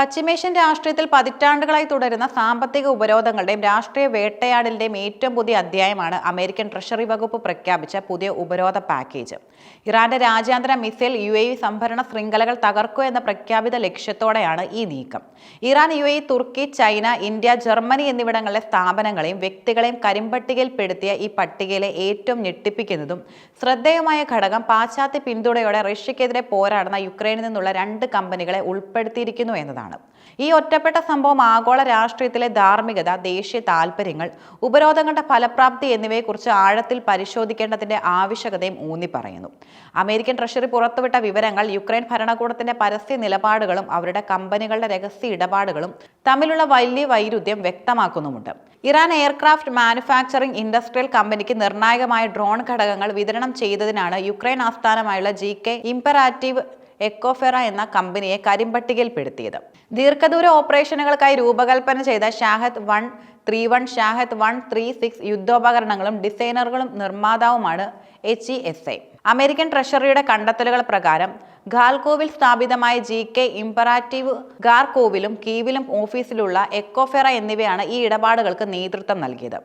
പശ്ചിമേഷ്യൻ രാഷ്ട്രീയത്തിൽ പതിറ്റാണ്ടുകളായി തുടരുന്ന സാമ്പത്തിക ഉപരോധങ്ങളുടെയും രാഷ്ട്രീയ വേട്ടയാടലിന്റെയും ഏറ്റവും പുതിയ അധ്യായമാണ് അമേരിക്കൻ ട്രഷറി വകുപ്പ് പ്രഖ്യാപിച്ച പുതിയ ഉപരോധ പാക്കേജ്. ഇറാന്റെ രാജ്യാന്തര മിസൈൽ യു എ സംഭരണ ശൃംഖലകൾ തകർക്കുക എന്ന പ്രഖ്യാപിത ലക്ഷ്യത്തോടെയാണ് ഈ നീക്കം. ഇറാൻ യു എ തുർക്കി ചൈന ഇന്ത്യ ജർമ്മനി എന്നിവിടങ്ങളിലെ സ്ഥാപനങ്ങളെയും വ്യക്തികളെയും കരിമ്പട്ടികയിൽപ്പെടുത്തിയ ഈ പട്ടികയിലെ ഏറ്റവും ഞെട്ടിപ്പിക്കുന്നതും ശ്രദ്ധേയമായ ഘടകം പാശ്ചാത്യ പിന്തുണയോടെ റഷ്യക്കെതിരെ പോരാടുന്ന യുക്രൈനിൽ നിന്നുള്ള രണ്ട് കമ്പനികളെ ഉൾപ്പെടുത്തിയിരിക്കുന്നു എന്നതാണ്. ഈ ഒറ്റപ്പെട്ട സംഭവം ആഗോള രാഷ്ട്രീയത്തിലെ ധാർമ്മികത ദേശീയ താൽപ്പര്യങ്ങൾ ഉപരോധങ്ങളുടെ ഫലപ്രാപ്തി എന്നിവയെക്കുറിച്ച് ആഴത്തിൽ പരിശോധിക്കേണ്ടതിന്റെ ആവശ്യകതയും ഊന്നി പറയുന്നു. അമേരിക്കൻ ട്രഷറി പുറത്തുവിട്ട വിവരങ്ങൾ യുക്രൈൻ ഭരണകൂടത്തിന്റെ പരസ്യ നിലപാടുകളും അവരുടെ കമ്പനികളുടെ രഹസ്യ ഇടപാടുകളും തമ്മിലുള്ള വലിയ വൈരുദ്ധ്യം വ്യക്തമാക്കുന്നുമുണ്ട്. ഇറാൻ എയർക്രാഫ്റ്റ് മാനുഫാക്ചറിംഗ് ഇൻഡസ്ട്രിയൽ കമ്പനിക്ക് നിർണായകമായ ഡ്രോൺ ഘടകങ്ങൾ വിതരണം ചെയ്തതിനാണ് യുക്രൈൻ ആസ്ഥാനമായുള്ള ജി കെ ഇംപറാറ്റീവ് എക്കോഫെറ എന്ന കമ്പനിയെ കരിമ്പട്ടികയിൽപ്പെടുത്തിയത്. ദീർഘദൂര ഓപ്പറേഷനുകൾക്കായി രൂപകൽപ്പന ചെയ്ത Shahed one three one Shahed one three six യുദ്ധോപകരണങ്ങളും ഡിസൈനറുകളും നിർമ്മാതാവുമാണ് H E S I American ട്രഷറിയുടെ കണ്ടെത്തലുകൾ പ്രകാരം ഖാൽകോവിൽ സ്ഥാപിതമായ ജി കെ ഇംപറാറ്റീവ് ഗാർകോവിലും കീവിലും ഓഫീസിലുള്ള എക്കോഫെറ എന്നിവയാണ് ഈ ഇടപാടുകൾക്ക് നേതൃത്വം നൽകിയത്.